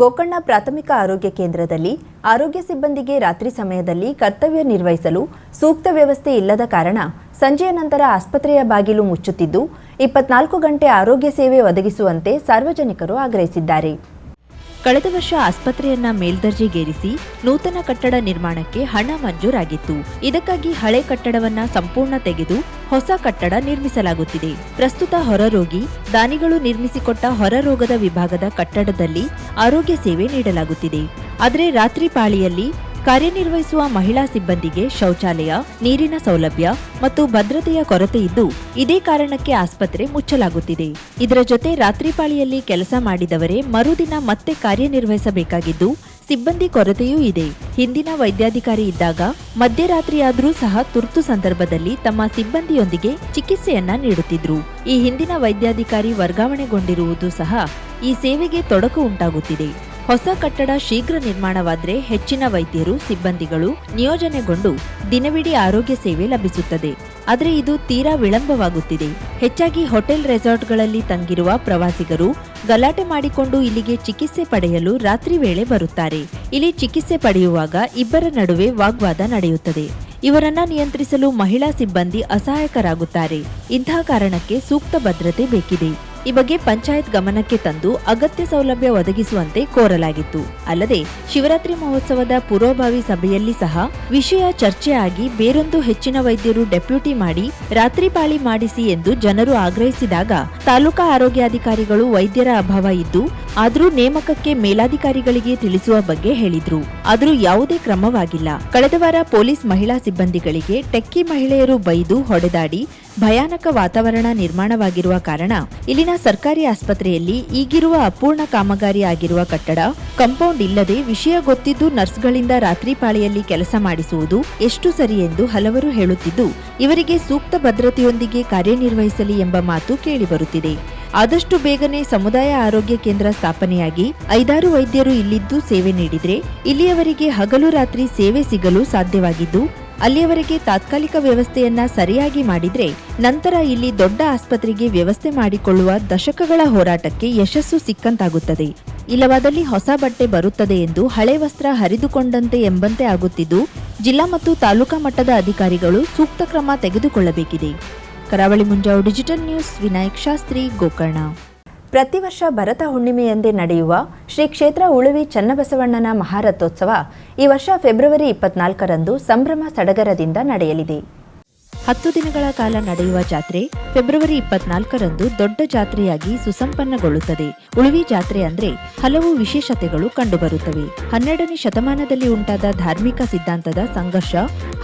ಗೋಕರ್ಣ ಪ್ರಾಥಮಿಕ ಆರೋಗ್ಯ ಕೇಂದ್ರದಲ್ಲಿ ಆರೋಗ್ಯ ಸಿಬ್ಬಂದಿಗೆ ರಾತ್ರಿ ಸಮಯದಲ್ಲಿ ಕರ್ತವ್ಯ ನಿರ್ವಹಿಸಲು ಸೂಕ್ತ ವ್ಯವಸ್ಥೆ ಇಲ್ಲದ ಕಾರಣ ಸಂಜೆಯ ನಂತರ ಆಸ್ಪತ್ರೆಯ ಬಾಗಿಲು ಮುಚ್ಚುತ್ತಿದ್ದು, ಇಪ್ಪತ್ನಾಲ್ಕು ಗಂಟೆ ಆರೋಗ್ಯ ಸೇವೆ ಒದಗಿಸುವಂತೆ ಸಾರ್ವಜನಿಕರು ಆಗ್ರಹಿಸಿದ್ದಾರೆ. ಕಳೆದ ವರ್ಷ ಆಸ್ಪತ್ರೆಯನ್ನ ಮೇಲ್ದರ್ಜೆಗೇರಿಸಿ ನೂತನ ಕಟ್ಟಡ ನಿರ್ಮಾಣಕ್ಕೆ ಹಣ ಮಂಜೂರಾಗಿತ್ತು. ಇದಕ್ಕಾಗಿ ಹಳೆ ಕಟ್ಟಡವನ್ನ ಸಂಪೂರ್ಣ ತೆಗೆದು ಹೊಸ ಕಟ್ಟಡ ನಿರ್ಮಿಸಲಾಗುತ್ತಿದೆ. ಪ್ರಸ್ತುತ ಹೊರರೋಗಿ ದಾನಿಗಳು ನಿರ್ಮಿಸಿಕೊಟ್ಟ ಹೊರರೋಗದ ವಿಭಾಗದ ಕಟ್ಟಡದಲ್ಲಿ ಆರೋಗ್ಯ ಸೇವೆ ನೀಡಲಾಗುತ್ತಿದೆ. ಆದರೆ ರಾತ್ರಿ ಪಾಳಿಯಲ್ಲಿ ಕಾರ್ಯನಿರ್ವಹಿಸುವ ಮಹಿಳಾ ಸಿಬ್ಬಂದಿಗೆ ಶೌಚಾಲಯ, ನೀರಿನ ಸೌಲಭ್ಯ ಮತ್ತು ಭದ್ರತೆಯ ಕೊರತೆ ಇದ್ದು ಇದೇ ಕಾರಣಕ್ಕೆ ಆಸ್ಪತ್ರೆ ಮುಚ್ಚಲಾಗುತ್ತಿದೆ. ಇದರ ಜೊತೆ ರಾತ್ರಿ ಪಾಳಿಯಲ್ಲಿ ಕೆಲಸ ಮಾಡಿದವರೇ ಮರುದಿನ ಮತ್ತೆ ಕಾರ್ಯನಿರ್ವಹಿಸಬೇಕಾಗಿದ್ದು ಸಿಬ್ಬಂದಿ ಕೊರತೆಯೂ ಇದೆ. ಹಿಂದಿನ ವೈದ್ಯಾಧಿಕಾರಿ ಇದ್ದಾಗ ಮಧ್ಯರಾತ್ರಿಯಾದರೂ ಸಹ ತುರ್ತು ಸಂದರ್ಭದಲ್ಲಿ ತಮ್ಮ ಸಿಬ್ಬಂದಿಯೊಂದಿಗೆ ಚಿಕಿತ್ಸೆಯನ್ನ ನೀಡುತ್ತಿದ್ರು. ಈ ಹಿಂದಿನ ವೈದ್ಯಾಧಿಕಾರಿ ವರ್ಗಾವಣೆಗೊಂಡಿರುವುದು ಸಹ ಈ ಸೇವೆಗೆ ತೊಡಕು ಉಂಟಾಗುತ್ತಿದೆ. ಹೊಸ ಕಟ್ಟಡ ಶೀಘ್ರ ನಿರ್ಮಾಣವಾದರೆ ಹೆಚ್ಚಿನ ವೈದ್ಯರು, ಸಿಬ್ಬಂದಿಗಳು ನಿಯೋಜನೆಗೊಂಡು ದಿನವಿಡೀ ಆರೋಗ್ಯ ಸೇವೆ ಲಭಿಸುತ್ತದೆ. ಆದರೆ ಇದು ತೀರಾ ವಿಳಂಬವಾಗುತ್ತಿದೆ. ಹೆಚ್ಚಾಗಿ ಹೋಟೆಲ್ ರೆಸಾರ್ಟ್ಗಳಲ್ಲಿ ತಂಗಿರುವ ಪ್ರವಾಸಿಗರು ಗಲಾಟೆ ಮಾಡಿಕೊಂಡು ಇಲ್ಲಿಗೆ ಚಿಕಿತ್ಸೆ ಪಡೆಯಲು ರಾತ್ರಿ ವೇಳೆ ಬರುತ್ತಾರೆ. ಇಲ್ಲಿ ಚಿಕಿತ್ಸೆ ಪಡೆಯುವಾಗ ಇಬ್ಬರ ನಡುವೆ ವಾಗ್ವಾದ ನಡೆಯುತ್ತದೆ. ಇವರನ್ನ ನಿಯಂತ್ರಿಸಲು ಮಹಿಳಾ ಸಿಬ್ಬಂದಿ ಅಸಹಾಯಕರಾಗುತ್ತಾರೆ. ಇಂತಹ ಕಾರಣಕ್ಕೆ ಸೂಕ್ತ ಭದ್ರತೆ ಬೇಕಿದೆ. ಈ ಬಗ್ಗೆ ಪಂಚಾಯತ್ ಗಮನಕ್ಕೆ ತಂದು ಅಗತ್ಯ ಸೌಲಭ್ಯ ಒದಗಿಸುವಂತೆ ಕೋರಲಾಗಿತ್ತು. ಅಲ್ಲದೆ ಶಿವರಾತ್ರಿ ಮಹೋತ್ಸವದ ಪೂರ್ವಭಾವಿ ಸಭೆಯಲ್ಲಿ ಸಹ ವಿಷಯ ಚರ್ಚೆಯಾಗಿ ಬೇರೊಂದು ಹೆಚ್ಚಿನ ವೈದ್ಯರು ಡೆಪ್ಯೂಟಿ ಮಾಡಿ ರಾತ್ರಿ ಪಾಳಿ ಮಾಡಿಸಿ ಎಂದು ಜನರು ಆಗ್ರಹಿಸಿದಾಗ ತಾಲೂಕಾ ಆರೋಗ್ಯಾಧಿಕಾರಿಗಳು ವೈದ್ಯರ ಅಭಾವ ಇದ್ದು, ಆದರೂ ನೇಮಕಕ್ಕೆ ಮೇಲಾಧಿಕಾರಿಗಳಿಗೆ ತಿಳಿಸುವ ಬಗ್ಗೆ ಹೇಳಿದ್ರು. ಆದರೂ ಯಾವುದೇ ಕ್ರಮವಾಗಿಲ್ಲ. ಕಳೆದ ವಾರ ಪೊಲೀಸ್ ಮಹಿಳಾ ಸಿಬ್ಬಂದಿಗಳಿಗೆ ಟೆಕ್ಕಿ ಮಹಿಳೆಯರು ಬೈದು ಹೊಡೆದಾಡಿ ಭಯಾನಕ ವಾತಾವರಣ ನಿರ್ಮಾಣವಾಗಿರುವ ಕಾರಣ ಇಲ್ಲಿನ ಸರ್ಕಾರಿ ಆಸ್ಪತ್ರೆಯಲ್ಲಿ ಈಗಿರುವ ಅಪೂರ್ಣ ಕಾಮಗಾರಿ ಆಗಿರುವ ಕಟ್ಟಡ ಕಾಂಪೌಂಡ್ ಇಲ್ಲದೆ ವಿಷಯ ಗೊತ್ತಿದ್ದು ನರ್ಸ್ಗಳಿಂದ ರಾತ್ರಿ ಪಾಳಿಯಲ್ಲಿ ಕೆಲಸ ಮಾಡಿಸುವುದು ಎಷ್ಟು ಸರಿ ಎಂದು ಹಲವರು ಹೇಳುತ್ತಿದ್ದು, ಇವರಿಗೆ ಸೂಕ್ತ ಭದ್ರತೆಯೊಂದಿಗೆ ಕಾರ್ಯನಿರ್ವಹಿಸಲಿ ಎಂಬ ಮಾತು ಕೇಳಿಬರುತ್ತಿದೆ ಆದಷ್ಟು ಬೇಗನೆ ಸಮುದಾಯ ಆರೋಗ್ಯ ಕೇಂದ್ರ ಸ್ಥಾಪನೆಯಾಗಿ ಐದಾರು ವೈದ್ಯರು ಇಲ್ಲಿದ್ದು ಸೇವೆ ನೀಡಿದರೆ, ಇಲ್ಲಿಯವರಿಗೆ ಹಗಲು ರಾತ್ರಿ ಸೇವೆ ಸಿಗಲು ಸಾಧ್ಯವಾಗಿದ್ದು ಅಲ್ಲಿಯವರೆಗೆ ತಾತ್ಕಾಲಿಕ ವ್ಯವಸ್ಥೆಯನ್ನ ಸರಿಯಾಗಿ ಮಾಡಿದ್ರೆ ನಂತರ ಇಲ್ಲಿ ದೊಡ್ಡ ಆಸ್ಪತ್ರೆಗೆ ವ್ಯವಸ್ಥೆ ಮಾಡಿಕೊಳ್ಳುವ ದಶಕಗಳ ಹೋರಾಟಕ್ಕೆ ಯಶಸ್ಸು ಸಿಕ್ಕಂತಾಗುತ್ತದೆ. ಇಲ್ಲವಾದಲ್ಲಿ ಹೊಸ ಬಟ್ಟೆ ಬರುತ್ತದೆ ಎಂದು ಹಳೆ ವಸ್ತ್ರ ಹರಿದುಕೊಂಡಂತೆ ಎಂಬಂತೆ ಆಗುತ್ತಿದ್ದು, ಜಿಲ್ಲಾ ಮತ್ತು ತಾಲೂಕಾ ಮಟ್ಟದ ಅಧಿಕಾರಿಗಳು ಸೂಕ್ತ ಕ್ರಮ ತೆಗೆದುಕೊಳ್ಳಬೇಕಿದೆ. Karavali Munjavu digital news Vinayak Shastri Gokarna. ಪ್ರತಿ ವರ್ಷ ಭರತ ಹುಣ್ಣಿಮೆಯಂದೇ ನಡೆಯುವ ಶ್ರೀ ಕ್ಷೇತ್ರ ಉಳುವಿ ಚನ್ನಬಸವಣ್ಣನ ಮಹಾರಥೋತ್ಸವ ಈ ವರ್ಷ ಫೆಬ್ರವರಿ ಇಪ್ಪತ್ನಾಲ್ಕರಂದು ಸಂಭ್ರಮ ಸಡಗರದಿಂದ ನಡೆಯಲಿದೆ. ಹತ್ತು ದಿನಗಳ ಕಾಲ ನಡೆಯುವ ಜಾತ್ರೆ ಫೆಬ್ರವರಿ ಇಪ್ಪತ್ನಾಲ್ಕರಂದು ದೊಡ್ಡ ಜಾತ್ರೆಯಾಗಿ ಸುಸಂಪನ್ನಗೊಳ್ಳುತ್ತದೆ. ಉಳುವಿ ಜಾತ್ರೆ ಅಂದ್ರೆ ಹಲವು ವಿಶೇಷತೆಗಳು ಕಂಡುಬರುತ್ತವೆ. ಹನ್ನೆರಡನೇ ಶತಮಾನದಲ್ಲಿ ಉಂಟಾದ ಧಾರ್ಮಿಕ ಸಿದ್ಧಾಂತದ ಸಂಘರ್ಷ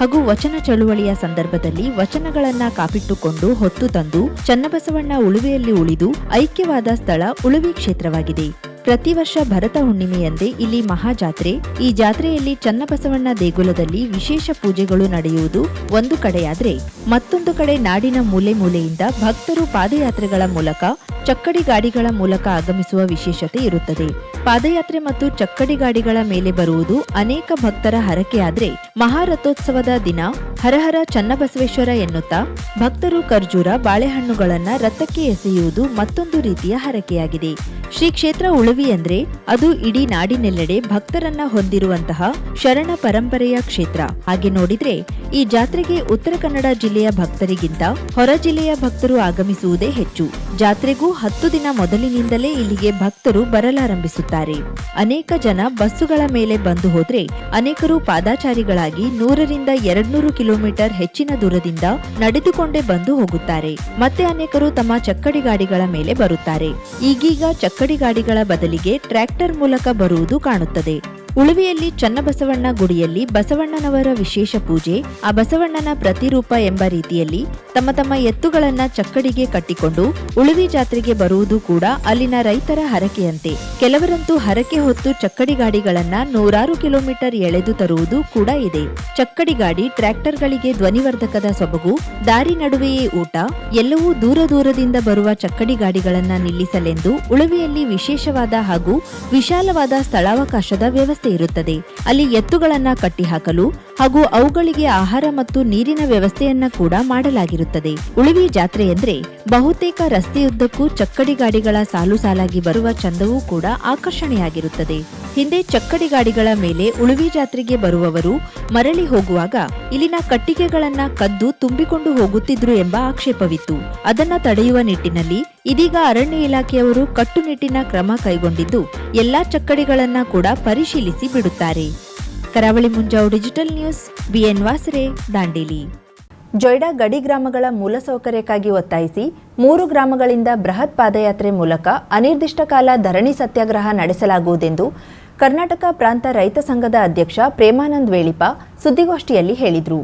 ಹಾಗೂ ವಚನ ಚಳುವಳಿಯ ಸಂದರ್ಭದಲ್ಲಿ ವಚನಗಳನ್ನ ಕಾಪಿಟ್ಟುಕೊಂಡು ಹೊತ್ತು ತಂದು ಚನ್ನಬಸವಣ್ಣ ಉಳುವೆಯಲ್ಲಿ ಉಳಿದು ಐಕ್ಯವಾದ ಸ್ಥಳ ಉಳುವಿ ಕ್ಷೇತ್ರವಾಗಿದೆ. ಪ್ರತಿ ವರ್ಷ ಭರತ ಹುಣ್ಣಿಮೆಯಂದೇ ಇಲ್ಲಿ ಮಹಾಜಾತ್ರೆ. ಈ ಜಾತ್ರೆಯಲ್ಲಿ ಚನ್ನಬಸವಣ್ಣ ದೇಗುಲದಲ್ಲಿ ವಿಶೇಷ ಪೂಜೆಗಳು ನಡೆಯುವುದು ಒಂದು ಕಡೆಯಾದರೆ. ಮತ್ತೊಂದು ಕಡೆ ನಾಡಿನ ಮೂಲೆ ಮೂಲೆಯಿಂದ ಭಕ್ತರು ಪಾದಯಾತ್ರೆಗಳ ಮೂಲಕ ಚಕ್ಕಡಿ ಗಾಡಿಗಳ ಮೂಲಕ ಆಗಮಿಸುವ ವಿಶೇಷತೆ ಇರುತ್ತದೆ. ಪಾದಯಾತ್ರೆ ಮತ್ತು ಚಕ್ಕಡಿ ಗಾಡಿಗಳ ಮೇಲೆ ಬರುವುದು ಅನೇಕ ಭಕ್ತರ ಹರಕೆಯಾದ್ರೆ ಮಹಾರಥೋತ್ಸವದ ದಿನ ಹರಹರ ಚನ್ನಬಸವೇಶ್ವರ ಎನ್ನುತ್ತಾ ಭಕ್ತರು ಖರ್ಜೂರ, ಬಾಳೆಹಣ್ಣುಗಳನ್ನ ರಥಕ್ಕೆ ಎಸೆಯುವುದು ಮತ್ತೊಂದು ರೀತಿಯ ಹರಕೆಯಾಗಿದೆ. ಶ್ರೀ ಕ್ಷೇತ್ರ ಅಂದ್ರೆ ಅದು ಇಡೀ ನಾಡಿನೆಲ್ಲೆಡೆ ಭಕ್ತರನ್ನ ಹೊಂದಿರುವಂತಹ ಶರಣ ಪರಂಪರೆಯ ಕ್ಷೇತ್ರ. ಹಾಗೆ ನೋಡಿದ್ರೆ ಈ ಜಾತ್ರೆಗೆ ಉತ್ತರ ಕನ್ನಡ ಜಿಲ್ಲೆಯ ಭಕ್ತರಿಗಿಂತ ಹೊರ ಜಿಲ್ಲೆಯ ಭಕ್ತರು ಆಗಮಿಸುವುದೇ ಹೆಚ್ಚು. ಜಾತ್ರೆಗೂ ಹತ್ತು ದಿನ ಮೊದಲಿನಿಂದಲೇ ಇಲ್ಲಿಗೆ ಭಕ್ತರು ಬರಲಾರಂಭಿಸುತ್ತಾರೆ. ಅನೇಕ ಜನ ಬಸ್ಸುಗಳ ಮೇಲೆ ಬಂದು ಹೋದ್ರೆ ಅನೇಕರು ಪಾದಾಚಾರಿಗಳಾಗಿ ನೂರರಿಂದ ಎರಡ್ನೂರು ಕಿಲೋಮೀಟರ್ ಹೆಚ್ಚಿನ ದೂರದಿಂದ ನಡೆದುಕೊಂಡೇ ಬಂದು ಹೋಗುತ್ತಾರೆ. ಮತ್ತೆ ಅನೇಕರು ತಮ್ಮ ಚಕ್ಕಡಿ ಗಾಡಿಗಳ ಮೇಲೆ ಬರುತ್ತಾರೆ. ಈಗೀಗ ಚಕ್ಕಡಿ ಗಾಡಿಗಳ ಬದಲಿಗೆ ಟ್ರ್ಯಾಕ್ಟರ್ ಮೂಲಕ ಬರುವುದು ಕಾಣುತ್ತದೆ. ಉಳುವಿಯಲ್ಲಿ ಚನ್ನಬಸವಣ್ಣ ಗುಡಿಯಲ್ಲಿ ಬಸವಣ್ಣನವರ ವಿಶೇಷ ಪೂಜೆ, ಆ ಬಸವಣ್ಣನ ಪ್ರತಿರೂಪ ಎಂಬ ರೀತಿಯಲ್ಲಿ ತಮ್ಮ ತಮ್ಮ ಎತ್ತುಗಳನ್ನ ಚಕ್ಕಡಿಗೆ ಕಟ್ಟಿಕೊಂಡು ಉಳುವಿ ಜಾತ್ರೆಗೆ ಬರುವುದು ಕೂಡ ಅಲ್ಲಿನ ರೈತರ ಹರಕೆಯಂತೆ. ಕೆಲವರಂತೂ ಹರಕೆ ಹೊತ್ತು ಚಕ್ಕಡಿ ಗಾಡಿಗಳನ್ನ ನೂರಾರು ಕಿಲೋಮೀಟರ್ ಎಳೆದು ತರುವುದು ಕೂಡ ಇದೆ. ಚಕ್ಕಡಿ ಗಾಡಿ ಟ್ರ್ಯಾಕ್ಟರ್ಗಳಿಗೆ ಧ್ವನಿವರ್ಧಕದ ಸೊಬಗು, ದಾರಿ ನಡುವೆಯೇ ಊಟ, ಎಲ್ಲವೂ ದೂರ ದೂರದಿಂದ ಬರುವ ಚಕ್ಕಡಿ ಗಾಡಿಗಳನ್ನ ನಿಲ್ಲಿಸಲೆಂದು ಉಳುವಿಯಲ್ಲಿ ವಿಶೇಷವಾದ ಹಾಗೂ ವಿಶಾಲವಾದ ಸ್ಥಳಾವಕಾಶದ ವ್ಯವಸ್ಥೆ ವ್ಯವಸ್ಥೆ ಇರುತ್ತದೆ. ಅಲ್ಲಿ ಎತ್ತುಗಳನ್ನ ಕಟ್ಟಿಹಾಕಲು ಹಾಗೂ ಅವುಗಳಿಗೆ ಆಹಾರ ಮತ್ತು ನೀರಿನ ವ್ಯವಸ್ಥೆಯನ್ನ ಕೂಡ ಮಾಡಲಾಗಿರುತ್ತದೆ. ಉಳಿವಿ ಜಾತ್ರೆ ಎಂದ್ರೆ ಬಹುತೇಕ ರಸ್ತೆಯುದ್ದಕ್ಕೂ ಚಕ್ಕಡಿ ಗಾಡಿಗಳ ಸಾಲು ಸಾಲಾಗಿ ಬರುವ ಚಂದವೂ ಕೂಡ ಆಕರ್ಷಣೆಯಾಗಿರುತ್ತದೆ. ಹಿಂದೆ ಚಕ್ಕಡಿ ಗಾಡಿಗಳ ಮೇಲೆ ಉಳುವಿ ಜಾತ್ರೆಗೆ ಬರುವವರು ಮರಳಿ ಹೋಗುವಾಗ ಇಲ್ಲಿನ ಕಟ್ಟಿಗೆಗಳನ್ನ ಕದ್ದು ತುಂಬಿಕೊಂಡು ಹೋಗುತ್ತಿದ್ರು ಎಂಬ ಆಕ್ಷೇಪವಿತ್ತು. ಅದನ್ನ ತಡೆಯುವ ನಿಟ್ಟಿನಲ್ಲಿ ಇದೀಗ ಅರಣ್ಯ ಇಲಾಖೆಯವರು ಕಟ್ಟುನಿಟ್ಟಿನ ಕ್ರಮ ಕೈಗೊಂಡಿದ್ದು ಎಲ್ಲಾ ಚಕ್ಕಡಿಗಳನ್ನ ಕೂಡ ಪರಿಶೀಲಿಸಿ ಬಿಡುತ್ತಾರೆ. Karavali Munjavu digital news, BN Vasare, Dandeli. Joida ಗಡಿ ಗ್ರಾಮಗಳ ಮೂಲಸೌಕರ್ಯಕ್ಕಾಗಿ ಒತ್ತಾಯಿಸಿ ಮೂರು ಗ್ರಾಮಗಳಿಂದ ಬೃಹತ್ ಪಾದಯಾತ್ರೆ ಮೂಲಕ ಅನಿರ್ದಿಷ್ಟ ಕಾಲ ಧರಣಿ ಸತ್ಯಾಗ್ರಹ ನಡೆಸಲಾಗುವುದೆಂದು ಕರ್ನಾಟಕ ಪ್ರಾಂತ ರೈತ ಸಂಘದ ಅಧ್ಯಕ್ಷ ಪ್ರೇಮಾನಂದ್ ವೇಳಿಪ ಸುದ್ದಿಗೋಷ್ಠಿಯಲ್ಲಿ ಹೇಳಿದರು.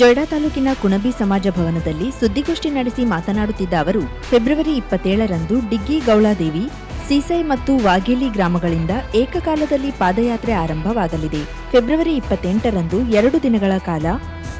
ಜೊಯ್ಡಾ ತಾಲೂಕಿನ ಕುಣಬಿ ಸಮಾಜ ಭವನದಲ್ಲಿ ಸುದ್ದಿಗೋಷ್ಠಿ ನಡೆಸಿ ಮಾತನಾಡುತ್ತಿದ್ದ ಅವರು, ಫೆಬ್ರವರಿ ಇಪ್ಪತ್ತೇಳರಂದು ಡಿಗ್ಗಿ ಗೌಳಾದೇವಿ, ಸೀಸೈ ಮತ್ತು ವಾಗೇಲಿ ಗ್ರಾಮಗಳಿಂದ ಏಕಕಾಲದಲ್ಲಿ ಪಾದಯಾತ್ರೆ ಆರಂಭವಾಗಲಿದೆ. ಫೆಬ್ರವರಿ ಇಪ್ಪತ್ತೆಂಟರಂದು ಎರಡು ದಿನಗಳ ಕಾಲ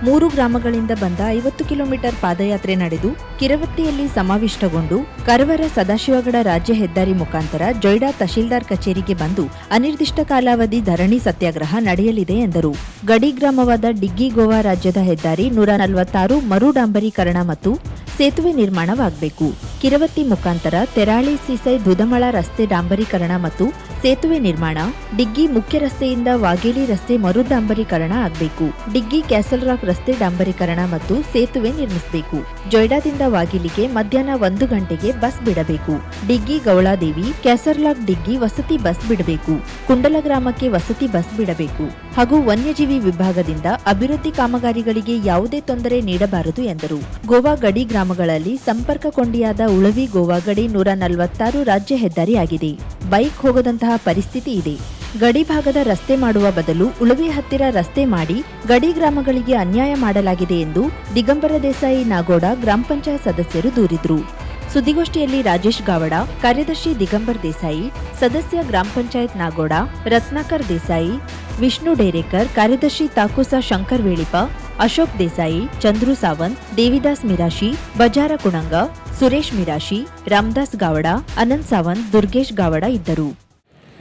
ಮೂರು ಗ್ರಾಮಗಳಿಂದ ಬಂದ ಐವತ್ತು ಕಿಲೋಮೀಟರ್ ಪಾದಯಾತ್ರೆ ನಡೆದು ಕಿರವತ್ತಿಯಲ್ಲಿ ಸಮಾವಿಷ್ಟಗೊಂಡು ಕರವರ ಸದಾಶಿವಗಡ ರಾಜ್ಯ ಹೆದ್ದಾರಿ ಮುಖಾಂತರ ಜೊಯ್ಡಾ ತಹಶೀಲ್ದಾರ್ ಕಚೇರಿಗೆ ಬಂದು ಅನಿರ್ದಿಷ್ಟ ಕಾಲಾವಧಿ ಧರಣಿ ಸತ್ಯಾಗ್ರಹ ನಡೆಯಲಿದೆ ಎಂದರು. ಗಡಿ ಗ್ರಾಮವಾದ ಡಿಗ್ಗಿ ಗೋವಾ ರಾಜ್ಯದ ಹೆದ್ದಾರಿ ನೂರ ನಲವತ್ತಾರು ಮರು ಡಾಂಬರೀಕರಣ ಮತ್ತು ಸೇತುವೆ ನಿರ್ಮಾಣವಾಗಬೇಕು. ಕಿರವತ್ತಿ ಮುಖಾಂತರ ತೆರಾಳಿ ಸೀಸೈ ದುದಮಳ ರಸ್ತೆ ಡಾಂಬರೀಕರಣ ಮತ್ತು ಸೇತುವೆ ನಿರ್ಮಾಣ, ಡಿಗ್ಗಿ ಮುಖ್ಯ ರಸ್ತೆಯಿಂದ ವಾಗೇಲಿ ರಸ್ತೆ ಮರು ಡಾಂಬರೀಕರಣ ಆಗಬೇಕು. ಡಿಗ್ಗಿ ಕ್ಯಾಸಲ್ ರಾಕ್ ರಸ್ತೆ ಡಾಂಬರೀಕರಣ ಮತ್ತು ಸೇತುವೆ ನಿರ್ಮಿಸಬೇಕು. ಜೊಯ್ಡಾದಿಂದ ವಾಗಿಲಿಗೆ ಮಧ್ಯಾಹ್ನ ಒಂದು ಗಂಟೆಗೆ ಬಸ್ ಬಿಡಬೇಕು. ಡಿಗ್ಗಿ ಗೌಳಾದೇವಿ ಕ್ಯಾಸರ್ಲಾಕ್ ಡಿಗ್ಗಿ ವಸತಿ ಬಸ್ ಬಿಡಬೇಕು. ಕುಂಡಲ ಗ್ರಾಮಕ್ಕೆ ವಸತಿ ಬಸ್ ಬಿಡಬೇಕು. ಹಾಗೂ ವನ್ಯಜೀವಿ ವಿಭಾಗದಿಂದ ಅಭಿವೃದ್ಧಿ ಕಾಮಗಾರಿಗಳಿಗೆ ಯಾವುದೇ ತೊಂದರೆ ನೀಡಬಾರದು ಎಂದರು. ಗೋವಾ ಗಡಿ ಗ್ರಾಮಗಳಲ್ಲಿ ಸಂಪರ್ಕ ಕೊಂಡಿಯಾದ ಉಳವಿ ಗೋವಾ ಗಡಿ ನೂರ ನಲವತ್ತಾರು ರಾಜ್ಯ ಹೆದ್ದಾರಿಯಾಗಿದೆ ಬೈಕ್ ಹೋಗದಂತಹ ಪರಿಸ್ಥಿತಿ ಇದೆ. ಗಡಿ ಭಾಗದ ರಸ್ತೆ ಮಾಡುವ ಬದಲು ಉಳವಿ ಹತ್ತಿರ ರಸ್ತೆ ಮಾಡಿ ಗಡಿ ಗ್ರಾಮಗಳಿಗೆ ಅನ್ಯಾಯ ಮಾಡಲಾಗಿದೆ ಎಂದು ದಿಗಂಬರ ದೇಸಾಯಿ ನಾಗೋಡ ಗ್ರಾಮ ಪಂಚಾಯತ್ ಸದಸ್ಯರು ದೂರಿದ್ರು. ಸುದ್ದಿಗೋಷ್ಠಿಯಲ್ಲಿ ರಾಜೇಶ್ ಗಾವಡ, ಕಾರ್ಯದರ್ಶಿ ದಿಗಂಬರ್ ದೇಸಾಯಿ, ಸದಸ್ಯ ಗ್ರಾಮ ಪಂಚಾಯತ್ ನಾಗೋಡ ರತ್ನಾಕರ್ ದೇಸಾಯಿ, ವಿಷ್ಣು ಡೇರೇಕರ್, ಕಾರ್ಯದರ್ಶಿ ತಾಕೂಸ ಶಂಕರ್ ವೇಳಿಪ ಅಶೋಕ್ ದೇಸಾಯಿ, ಚಂದ್ರು ಸಾವಂತ್, ದೇವಿದಾಸ್ ಮಿರಾಶಿ, ಬಜಾರ ಕುಣಂಗ, ಸುರೇಶ್ ಮಿರಾಶಿ, ರಾಮದಾಸ್ ಗಾವಡ, ಅನಂತ್ ಸಾವಂತ್, ದುರ್ಗೇಶ್ ಗಾವಡ ಇದ್ದರು.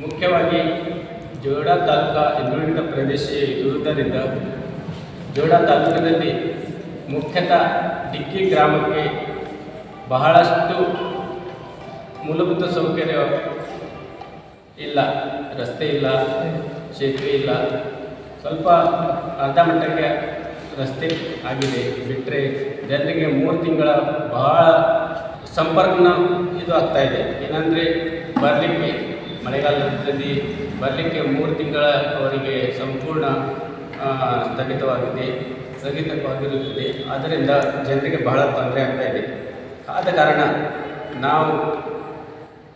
ಮುಖ್ಯವಾಗಿ ಜೋಡ ತಾಲೂಕಾ ಹಿಂದುಳಿದ ಪ್ರದೇಶ ಇರುವುದರಿಂದ ಜೋಡ ತಾಲೂಕಿನಲ್ಲಿ ಮುಖ್ಯತಃ ಡಿಕ್ಕಿ ಗ್ರಾಮಕ್ಕೆ ಬಹಳಷ್ಟು ಮೂಲಭೂತ ಸೌಕರ್ಯ ಇಲ್ಲ, ರಸ್ತೆ ಇಲ್ಲ, ಸೇತುವೆ ಇಲ್ಲ. ಸ್ವಲ್ಪ ಅರ್ಧ ಮಟ್ಟಕ್ಕೆ ರಸ್ತೆ ಆಗಿದೆ. ಬಿಟ್ಟರೆ ಜನರಿಗೆ ಮೂರು ತಿಂಗಳ ಬಹಳ ಸಂಪರ್ಕನ ಇದು ಆಗ್ತಾಯಿದೆ ಏನಂದರೆ ಬರಲಿಕ್ಕೆ ಮಳೆಗಾಲದಲ್ಲಿ ಬರಲಿಕ್ಕೆ ಮೂರು ತಿಂಗಳ ಅವರಿಗೆ ಸಂಪೂರ್ಣ ಸ್ಥಗಿತವಾಗಿದೆ, ಸ್ಥಗಿತವಾಗಿರುತ್ತದೆ. ಆದ್ದರಿಂದ ಜನರಿಗೆ ಬಹಳ ತೊಂದರೆ ಆಗ್ತಾ ಇದೆ. ಆದ ಕಾರಣ ನಾವು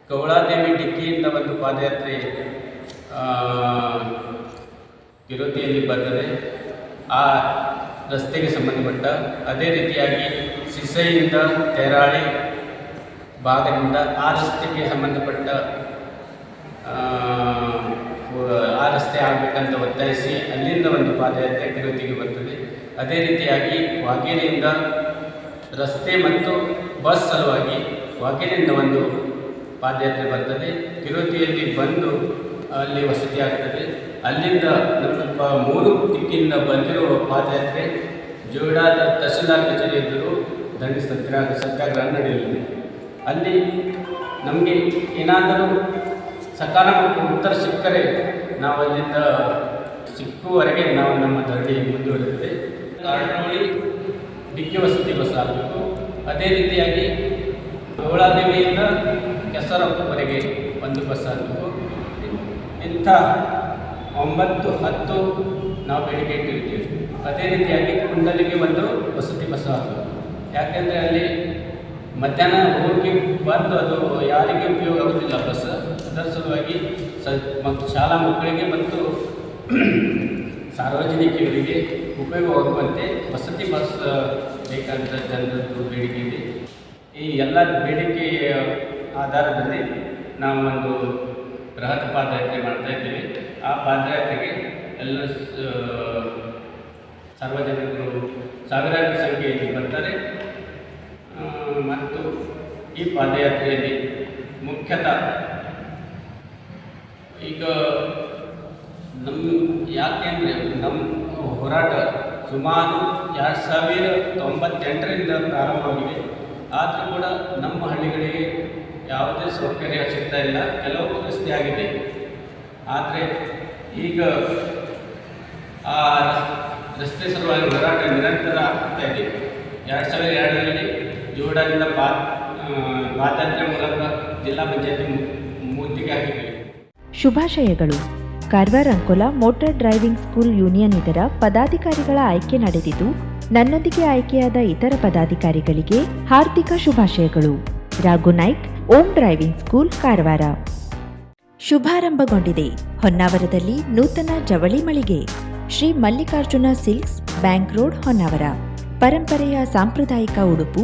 ಕವಳಾದೇವಿ ಡಿಕ್ಕಿಯಿಂದ ಒಂದು ಪಾದಯಾತ್ರೆ ವಿರೋಧಿಯಲ್ಲಿ ಬರ್ತದೆ. ಆ ರಸ್ತೆಗೆ ಸಂಬಂಧಪಟ್ಟ ಅದೇ ರೀತಿಯಾಗಿ ಸಿಸೈಯಿಂದ ತೆರಾಳಿ ಭಾಗದಿಂದ ಆ ರಸ್ತೆಗೆ ಸಂಬಂಧಪಟ್ಟ ಆ, ರಸ್ತೆ ಆಗಬೇಕಂತ ಒತ್ತಾಯಿಸಿ ಅಲ್ಲಿಂದ ಒಂದು ಪಾದಯಾತ್ರೆ ಕಿರುತಿಗೆ ಬರ್ತದೆ. ಅದೇ ರೀತಿಯಾಗಿ ವಾಗೇರಿಯಿಂದ ರಸ್ತೆ ಮತ್ತು ಬಸ್ ಸಲುವಾಗಿ ವಾಗೇರಿಯಿಂದ ಒಂದು ಪಾದಯಾತ್ರೆ ಬರ್ತದೆ. ತಿರುತಿಯಲ್ಲಿ ಬಂದು ಅಲ್ಲಿ ವಸತಿ ಆಗ್ತದೆ. ಅಲ್ಲಿಂದ ಮೂರು ದಿಕ್ಕಿಂದ ಬಂದಿರುವ ಪಾದಯಾತ್ರೆ ಜೋಡಾದ ತಹಸೀಲ್ದಾರ್ ಕಚೇರಿ ಎದುರು ದಂಡ ಸತ್ಯಾಗ್ರಹ ಸತ್ಯಾಗ್ರಹ ನಡೆಯಲಿದೆ. ಅಲ್ಲಿ ನಮಗೆ ಏನಾದರೂ ಸಕಾರಾತ್ಮಕ ಉತ್ತರ ಸಿಕ್ಕರೆ ನಾವು ಅಲ್ಲಿಂದ ಸಿಕ್ಕುವರೆಗೆ ನಾವು ನಮ್ಮ ಧರಣಿ ಮುಂದುವರೆದಿದೆ ಅರಣೋಳಿ ಡಿಕ್ಕಿ ವಸತಿ ಬಸ್ ಆಗಬೇಕು. ಅದೇ ರೀತಿಯಾಗಿ ಗೌಳಾದೇವಿಯಿಂದ ಕೆಸರಪ್ಪವರೆಗೆ ಒಂದು ಬಸ್ ಆಗಬೇಕು. ಇಂಥ ಒಂಬತ್ತು, ಹತ್ತು ನಾವು ಬೆಳಿಗ್ಗೆ ಇಟ್ಟಿರ್ತೀವಿ. ಅದೇ ರೀತಿಯಾಗಿ ಕುಂಡಲಿಗೆ ಒಂದು ವಸತಿ ಬಸ್ ಆಗಬೇಕು. ಯಾಕೆಂದರೆ ಅಲ್ಲಿ ಮಧ್ಯಾಹ್ನ ಹೋಗಿ ಬಂದು ಅದು ಯಾರಿಗೆ ಉಪಯೋಗ ಆಗುತ್ತಿಲ್ಲ ಬಸ್. ಅದರ ಸಲುವಾಗಿ ಸ ಮತ್ತು ಶಾಲಾ ಮಕ್ಕಳಿಗೆ ಮತ್ತು ಸಾರ್ವಜನಿಕರಿಗೆ ಉಪಯೋಗವಾಗುವಂತೆ ವಸತಿ ಬಸ್ ಬೇಕಂತ ಜನರದ್ದು ಬೇಡಿಕೆ ಇದೆ. ಈ ಎಲ್ಲ ಬೇಡಿಕೆಯ ಆಧಾರದಲ್ಲಿ ನಾವು ಒಂದು ಬೃಹತ್ ಪಾದಯಾತ್ರೆ ಮಾಡ್ತಾ ಇದ್ದೀವಿ. ಆ ಪಾದಯಾತ್ರೆಗೆ ಎಲ್ಲ ಸಾರ್ವಜನಿಕರು ಸಾವಿರಾರು ಸಂಖ್ಯೆಯಲ್ಲಿ ಬರ್ತಾರೆ. ಮತ್ತು ಈ ಪಾದಯಾತ್ರೆಯಲ್ಲಿ ಮುಖ್ಯತಃ ಈಗ ನಮ್ಮ ಯಾಕೆಂದರೆ ನಮ್ಮ ಹೋರಾಟ ಸುಮಾರು ಎರಡು ಸಾವಿರ ತೊಂಬತ್ತೆಂಟರಿಂದ ಪ್ರಾರಂಭವಾಗಿದೆ. ಆದರೂ ಕೂಡ ನಮ್ಮ ಹಳ್ಳಿಗಳಿಗೆ ಯಾವುದೇ ಸೌಕರ್ಯ ಸಿಗ್ತಾ ಇಲ್ಲ. ಕೆಲವು ರಸ್ತೆ ಆಗಿದೆ. ಆದರೆ ಈಗ ಆ ರಸ್- ರಸ್ತೆ ಸಲುವಾಗಿ ಹೋರಾಟ ನಿರಂತರ ಆಗ್ತಾ ಇದೆ. ಎರಡು ಸಾವಿರದ ಎರಡರಲ್ಲಿ ಜೋಡದಿಂದ ಬಾ ಮೂಲಕ ಜಿಲ್ಲಾ ಪಂಚಾಯತಿ ಮೂರ್ತಿಗೆ ಶುಭಾಶಯಗಳು. Karwar Ankola motor driving school union ಇದರ ಪದಾಧಿಕಾರಿಗಳ ಆಯ್ಕೆ ನಡೆದಿದ್ದು, ನನ್ನೊಂದಿಗೆ ಆಯ್ಕೆಯಾದ ಇತರ ಪದಾಧಿಕಾರಿಗಳಿಗೆ ಹಾರ್ದಿಕ ಶುಭಾಶಯಗಳು. Raghu Naik, Om driving school, Karwar. ಶುಭಾರಂಭಗೊಂಡಿದೆ. ಹೊನ್ನಾವರದಲ್ಲಿ ನೂತನ ಜವಳಿ ಮಳಿಗೆ. Shri Mallikarjuna silks bank road, Honnavar. ಪರಂಪರೆಯ ಸಾಂಪ್ರದಾಯಿಕ ಉಡುಪು